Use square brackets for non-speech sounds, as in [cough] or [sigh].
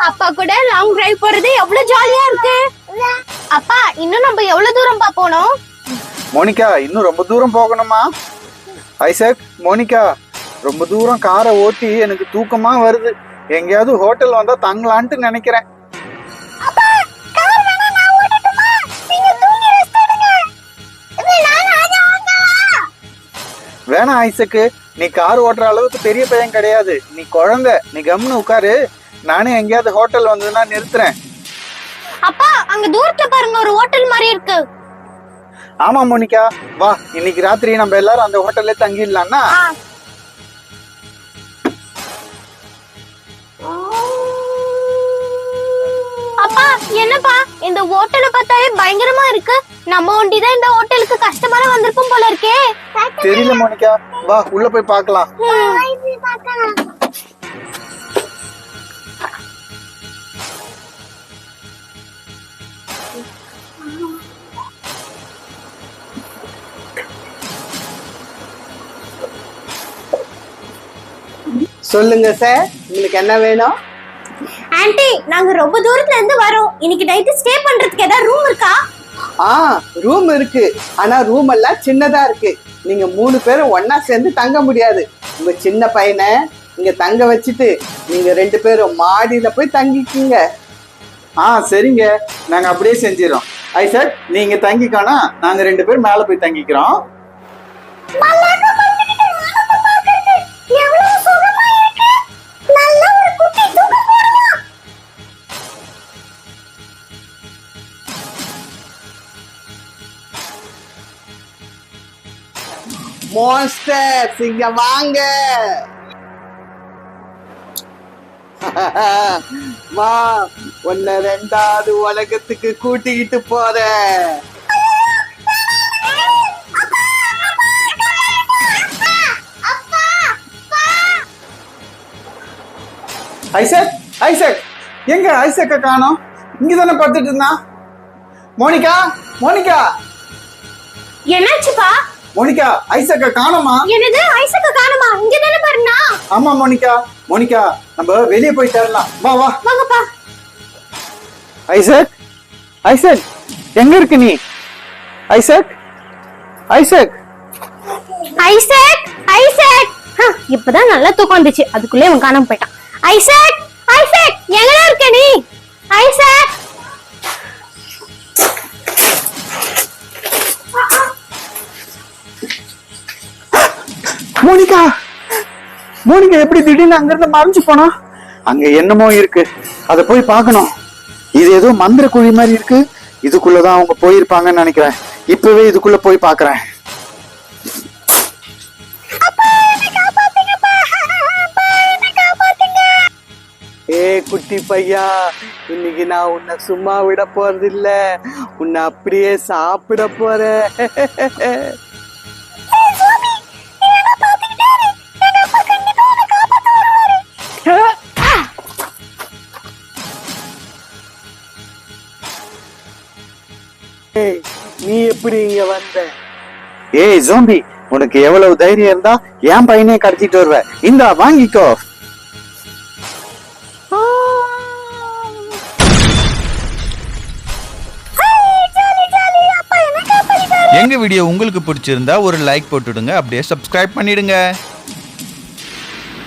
Long drive போறது எவ்வளவு ஜாலியா இருக்கு. அப்பா இன்னும் நம்ம எவ்வளவு தூரம்ப்பா போனோம் மோனிகா இன்னும் ரொம்ப தூரம் போகணுமா? ஐசக் மோனிகா ரொம்ப தூரம் காரை ஓட்டி எனக்கு தூக்கமா வருது. எங்கேயாவது ஹோட்டல் வந்தா தங்கலான்ட்டு நினைக்கிறேன். வேணாம் ஐசக்கு நீ கார் ஓட்டுற அளவுக்கு பெரிய பையன் கிடையாது. நீ குழந்தை நீ கம்னு உட்காரு. நானே எங்கேயாவது ஹோட்டல் வந்ததுன்னா நிறுத்துறேன். அப்பா அங்க தூரத்துல பாருங்க ஒரு ஹோட்டல் மாதிரி இருக்கு. ஆமா மோனிகா. வா இன்னைக்கு ராத்திரி நம்ம எல்லாரும் அந்த ஹோட்டல்ல தங்கிடலாம்னா? அப்பா என்னப்பா? இந்த ஹோட்டலை பார்த்தாலே பயங்கரமா இருக்கு. நம்ம ஒண்டி தான் இந்த ஹோட்டலுக்கு கஸ்டமரா வந்திருக்கும் போல இருக்கே. தெரியல மோனிகா. வா உள்ள போய் பார்க்கலாம். சொல்லுங்க சார் உங்களுக்கு என்ன வேணும்? ஆன்ட்டி நாங்க ரொம்ப தூரத்துல இருந்து வரோம். இன்னைக்கு நைட்டு ஸ்டே பண்றதுக்கு ஏதாவது ரூம் இருக்கா? ஆ ரூம் இருக்கு. ஆனா ரூம் எல்லாம் சின்னதா இருக்கு. நீங்க மூணு பேரும் ஒண்ணா சேர்ந்து தங்க முடியாது. உங்க சின்ன பையனை இங்க தங்க வச்சுட்டு நீங்க ரெண்டு பேரும் மாடியில போய் தங்கிக்கிங்க. ஆ சரிங்க. நாங்க அப்படியே செஞ்சிடறோம். ஐசக் நீங்க தங்கிக்கோனா நாங்க ரெண்டு பேரும் மேல போய் தங்கிக்கிறோம். மோஸ்டர் இங்க வாங்க. [laughs] மா உன்ன ரெண்டாவது உலகத்துக்கு கூட்டிக்கிட்டு போறேன் ஐசக் ஐசக் எங்க ஐசக்க காணோம்? இங்க தானே பார்த்துட்டு இருந்தான். Monica Monica. என்னாச்சுப்பா? மோனிகா ஐசக்க காணோமா? என்னது? ஐசக்க காணுமா? இங்க தானே பாருண்ணா ஆமா மோனிகா. மோனிகா நம்ம வெளியே போய் தரலாம் வா வா. வாங்கப்பா. ஐசக் ஐசக் எங்க இருக்கு நீ? Isaac Isaac. Isaac Isaac. ஹ, இப்பதான் நல்லா தூக்கம் வந்துச்சு. அதுக்குள்ளே அவன் காணாம போயிட்டான். ஐசக்! மோனிகா! மோனிகா எப்படி திடீர்னு அங்கிருந்து மறைஞ்சு போனா? அங்க என்னமோ இருக்கு. அத போய் பார்க்கணும். இது ஏதோ மந்திர குழி மாதிரி இருக்கு. இதுக்குள்ளதான் அவங்க போயிருப்பாங்கன்னு நினைக்கிறேன். இப்பவே இதுக்குள்ள போய் பார்க்கறேன். ஏ குட்டி பையா இன்னைக்கு நான் உன்னை சும்மா விட போறது இல்ல உன்னை அப்படியே சாப்பிட போறேன். [laughs] நீ எப்படி இங்க வந்த? ஏய் ஜோம்பி உனக்கு எவ்வளவு தைரியம் இருந்தா என் பையனே கடத்திட்டு வருவ. இந்தா வாங்கிக்கோ. எங்க வீடியோ உங்களுக்கு பிடிச்சிருந்தா ஒரு லைக் போட்டுடுங்க அப்படியே சப்ஸ்கிரைப் பண்ணிடுங்க.